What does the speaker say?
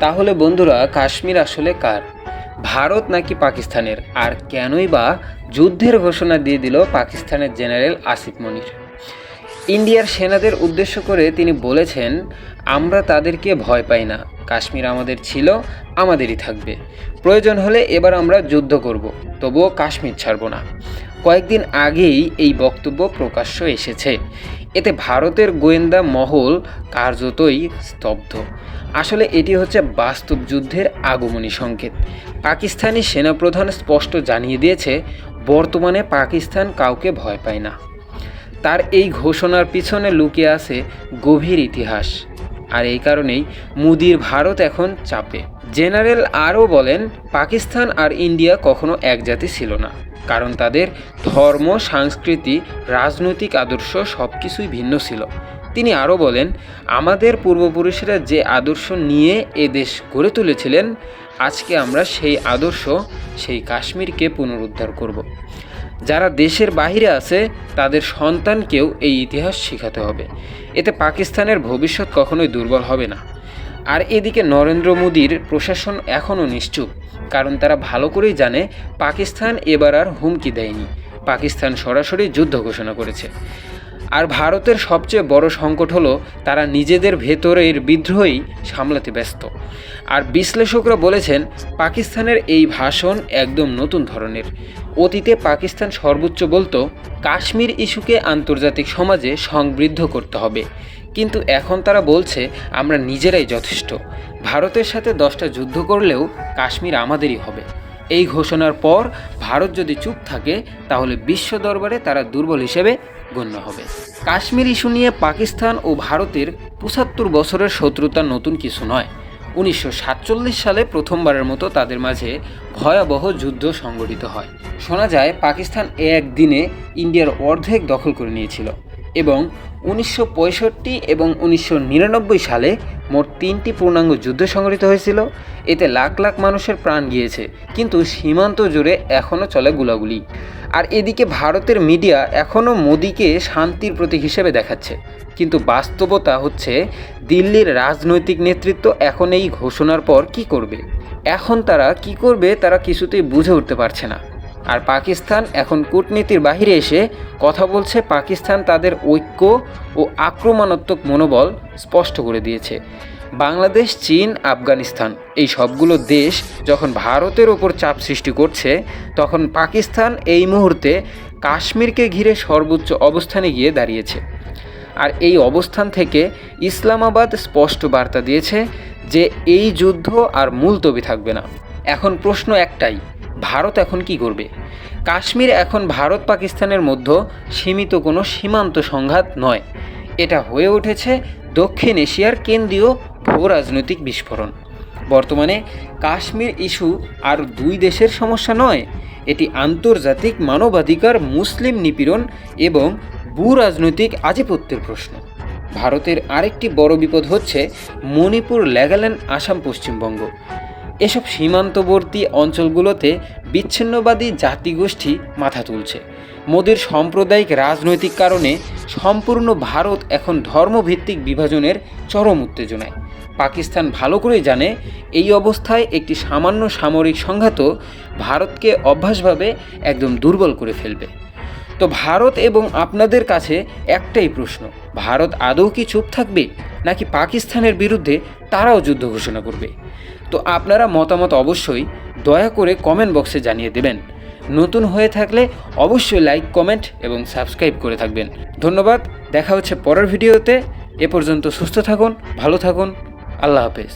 তাহলে বন্ধুরা, কাশ্মীর আসলে কার? ভারত নাকি পাকিস্তানের? আর কেনই বা যুদ্ধের ঘোষণা দিয়ে দিল পাকিস্তানের জেনারেল আসিফ মনির? ইন্ডিয়ার সেনাদের উদ্দেশ্য করে তিনি বলেছেন, আমরা তাদেরকে ভয় পাই না। কাশ্মীর আমাদের ছিল, আমাদেরই থাকবে। প্রয়োজন হলে এবার আমরা যুদ্ধ করব, তবুও কাশ্মীর ছাড়ব না। কয়েকদিন আগেই এই বক্তব্য প্রকাশ্য এসেছে। এতে ভারতের গোয়েন্দা মহল কার্যতই স্তব্ধ। আসলে এটি হচ্ছে বাস্তব যুদ্ধের আগমনী সংকেত। পাকিস্তানি সেনাপ্রধান স্পষ্ট জানিয়ে দিয়েছে, বর্তমানে পাকিস্তান কাউকে ভয় পায় না। তার এই ঘোষণার পিছনে লুকিয়ে আছে গভীর ইতিহাস। আর এই কারণেই মুদির ভারত এখন চাপে। জেনারেল আরও বলেন, পাকিস্তান আর ইন্ডিয়া কখনো এক জাতি ছিল না। কারণ তাদের ধর্ম, সংস্কৃতি, রাজনৈতিক আদর্শ সব কিছুই ভিন্ন ছিল। তিনি আরও বলেন, আমাদের পূর্বপুরুষেরা যে আদর্শ নিয়ে এ দেশ গড়ে তুলেছিলেন, আজকে আমরা সেই আদর্শ, সেই কাশ্মীরকে পুনরুদ্ধার করব। যারা দেশের বাইরে আছে, তাদের সন্তানকেও এই ইতিহাস শেখাতে হবে। এতে পাকিস্তানের ভবিষ্যৎ কখনোই দুর্বল হবে না। আর এদিকে নরেন্দ্র মোদীর প্রশাসন এখনও নিশ্চুপ, কারণ তারা ভালো করেই জানে পাকিস্তান এবার আর হুমকি দেয়নি। পাকিস্তান সরাসরি যুদ্ধ ঘোষণা করেছে। আর ভারতের সবচেয়ে বড় সংকট হলো তারা নিজেদের ভেতরের বিদ্রোহই সামলাতে ব্যস্ত। আর বিশ্লেষকরা বলেছেন, পাকিস্তানের এই ভাষণ একদম নতুন ধরনের। অতীতে পাকিস্তান সর্বোচ্চ বলতো, কাশ্মীর ইস্যুকে আন্তর্জাতিক সমাজে সংবৃদ্ধ করতে হবে। কিন্তু এখন তারা বলছে, আমরা নিজেরাই যথেষ্ট। ভারতের সাথে দশটা যুদ্ধ করলেও কাশ্মীর আমাদেরই হবে। এই ঘোষণার পর ভারত যদি চুপ থাকে, তাহলে বিশ্ব দরবারে তারা দুর্বল হিসেবে গণ্য হবে। কাশ্মীর ইস্যু নিয়ে পাকিস্তান ও ভারতের পঁচাত্তর বছরের শত্রুতা নতুন কিছু নয়। উনিশশো সাতচল্লিশ সালে প্রথমবারের মতো তাদের মাঝে ভয়াবহ যুদ্ধ সংগঠিত হয়। শোনা যায়, পাকিস্তান একদিনে ইন্ডিয়ার অর্ধেক দখল করে নিয়েছিল। এবং উনিশশো পঁয়ষট্টি এবং উনিশশো নিরানব্বই সালে মোট তিনটি পূর্ণাঙ্গ যুদ্ধ সংঘটিত হয়েছিল। এতে লাখ লাখ মানুষের প্রাণ গিয়েছে, কিন্তু সীমান্ত জুড়ে এখনও চলে গুলাগুলি। আর এদিকে ভারতের মিডিয়া এখনও মোদিকে শান্তির প্রতীক হিসেবে দেখাচ্ছে। কিন্তু বাস্তবতা হচ্ছে, দিল্লির রাজনৈতিক নেতৃত্ব এখন এই ঘোষণার পর কি করবে? এখন তারা কি করবে, তারা কিছুতেই বুঝে উঠতে পারছে না। আর পাকিস্তান এখন কূটনীতির বাহিরে এসে কথা বলছে পাকিস্তান তাদের ঐক্য ও আক্রমণাত্মক মনোবল স্পষ্ট করে দিয়েছে। বাংলাদেশ, চীন, আফগানিস্তান এই সবগুলো দেশ যখন ভারতের ওপর চাপ সৃষ্টি করছে, তখন পাকিস্তান এই মুহূর্তে কাশ্মীরকে ঘিরে সর্বোচ্চ অবস্থানে গিয়ে দাঁড়িয়েছে। আর এই অবস্থান থেকে ইসলামাবাদ স্পষ্ট বার্তা দিয়েছে যে এই যুদ্ধ আর মুলতবি থাকবে না। এখন প্রশ্ন একটাই ভারত এখন কি করবে? কাশ্মীর এখন ভারত পাকিস্তানের মধ্যে সীমিত কোনো সীমান্ত সংঘাত নয়। এটা হয়ে উঠেছে দক্ষিণ এশিয়ার কেন্দ্রীয় ভূ রাজনৈতিক বিস্ফোরণ। বর্তমানে কাশ্মীর ইস্যু আর দুই দেশের সমস্যা নয়, এটি আন্তর্জাতিক মানবাধিকার মুসলিম নিপীড়ন এবং ভূ রাজনৈতিক আধিপত্যের প্রশ্ন। ভারতের আরেকটি বড় বিপদ হচ্ছে মণিপুর লেগাল্যান্ড আসাম, পশ্চিমবঙ্গ। এসব সীমান্তবর্তী অঞ্চলগুলোতে বিচ্ছিন্নবাদী জাতিগোষ্ঠী মাথা তুলছে। মোদীর সাম্প্রদায়িক রাজনৈতিক কারণে সম্পূর্ণ ভারত এখন ধর্মভিত্তিক বিভাজনের চরম উত্তেজনায়। পাকিস্তান ভালো করেই জানে, এই অবস্থায় একটি সামান্য সামরিক সংঘাতও ভারতকে অভ্যাসভাবে একদম দুর্বল করে ফেলবে। তো ভারত এবং আপনাদের কাছে একটাই প্রশ্ন, ভারত আদৌ কি চুপ থাকবে নাকি পাকিস্তানের বিরুদ্ধে তারাও যুদ্ধ ঘোষণা করবে? তো আপনারা মতামত অবশ্যই দয়া করে কমেন্ট বক্সে জানিয়ে দেবেন। নতুন হয়ে থাকলে অবশ্যই লাইক কমেন্ট এবং সাবস্ক্রাইব করে থাকবেন। ধন্যবাদ, দেখা হচ্ছে পরের ভিডিওতে এ পর্যন্ত সুস্থ থাকুন, ভালো থাকুন, আল্লাহ হাফেজ।